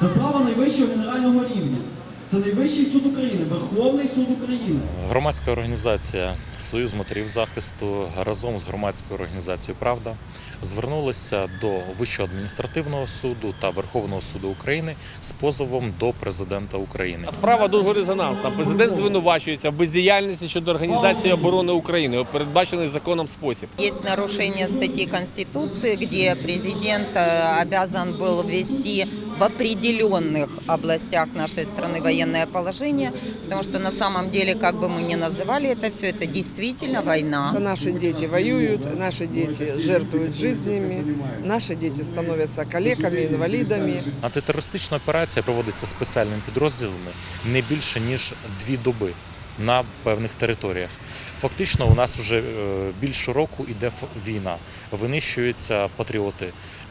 Це справа найвищого генерального рівня. Це найвищий суд України, Верховний суд України. Громадська організація Союз матерів захисту разом з громадською організацією Правда звернулися до Вищого адміністративного суду та Верховного суду України з позовом до президента України. Справа дуже резонансна. Президент звинувачується в бездіяльності щодо організації оборони України у передбачений законом спосіб. Есть нарушение статьи Конституции, где президент э, обязан был ввести в определенных областях нашей страны военное положение, потому что на самом деле, как бы мы ни называли это все, это действительно война. Наши дети воюют, наши дети жертвуют жизнями, наши дети становятся калеками, инвалидами. Антитерористична операція проводиться спеціальними підрозділами не більше ніж дві доби на певних територіях. Фактично, у нас вже е, більше року йде ф- війна. Винищуються патріоти,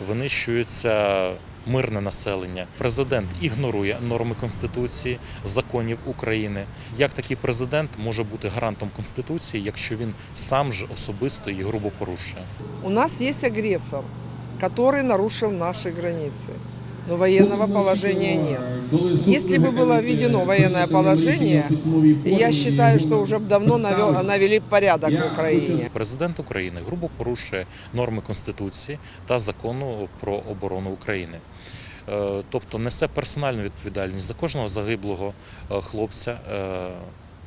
винищується мирне населення. Президент ігнорує норми конституції, законів України. Як такий президент може бути гарантом конституції, якщо він сам же особисто її грубо порушує? У нас є агресор, який нарушив наші границы. Но военного положения нет. Если бы было введено военное положение, я считаю, что уже б давно навел- навели порядок в Украине. Президент України грубо порушує норми Конституції та закону про оборону України. Е, Тобто несе персональну відповідальність за кожного загиблого е, хлопця е,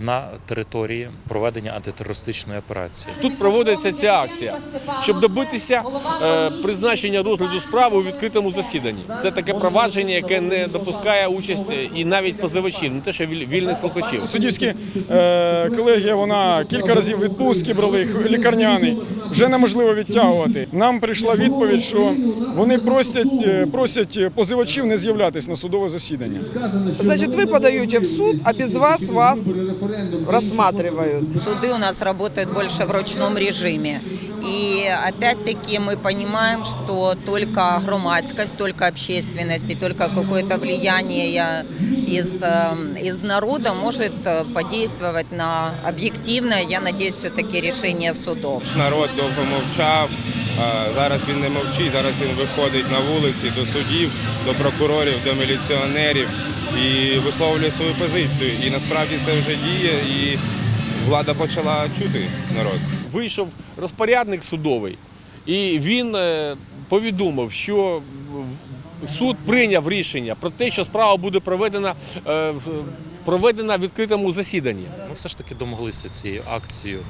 на території проведення антитерористичної операції. Тут проводиться ця акція, щоб добитися е, призначення розгляду справи у відкритому засіданні. Це таке провадження, яке не допускає участі і навіть позивачів, не те, що вільних слухачів. Суддівські е, колегія вона кілька разів відпустки брали їх лікарняний. Вже неможливо відтягувати. Нам прийшла відповідь, що вони просять, е, просять позивачів не з'являтись на судове засідання. Значит, вы подаете в суд, а без вас вас рассматривают. Суды у нас работают больше в ручном режиме. И опять-таки мы понимаем, что только громадскость, только общественность и только какое-то влияние из, э, из народа может э, подействовать на объективное, я надеюсь, все-таки решение судов. Народ довго мовчав. Зараз він не мовчить, зараз він виходить на вулиці до суддів, до прокурорів, до міліціонерів і висловлює свою позицію. І насправді це вже діє, і влада почала чути народ. Вийшов розпорядник судовий, і він е, повідомив, що суд прийняв рішення про те, що справа буде проведена, е, проведена в відкритому засіданні. Ми все ж таки домоглися цією акцією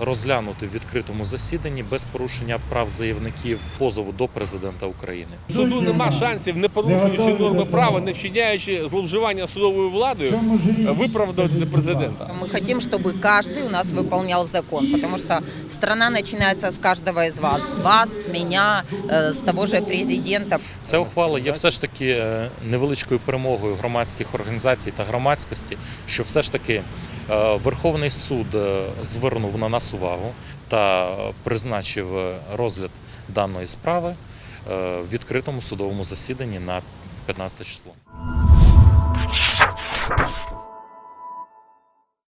розглянути в відкритому засіданні без порушення прав заявників позову до президента України. Суду нема шансів, не порушуючи норми права, не вчиняючи зловживання судовою владою, виправдати президента. Мы хотим, чтобы каждый у нас выполнял закон, потому что страна начинается с каждого из вас, с вас, с меня, э, с того же президента. Ця ухвала є все ж таки е, невеличкою перемогою громадських організацій та громадськості, що все ж таки е, Верховний суд е, звернув на нас увагу та е, призначив е, розгляд даної справи е, в відкритому судовому засіданні на 15 число.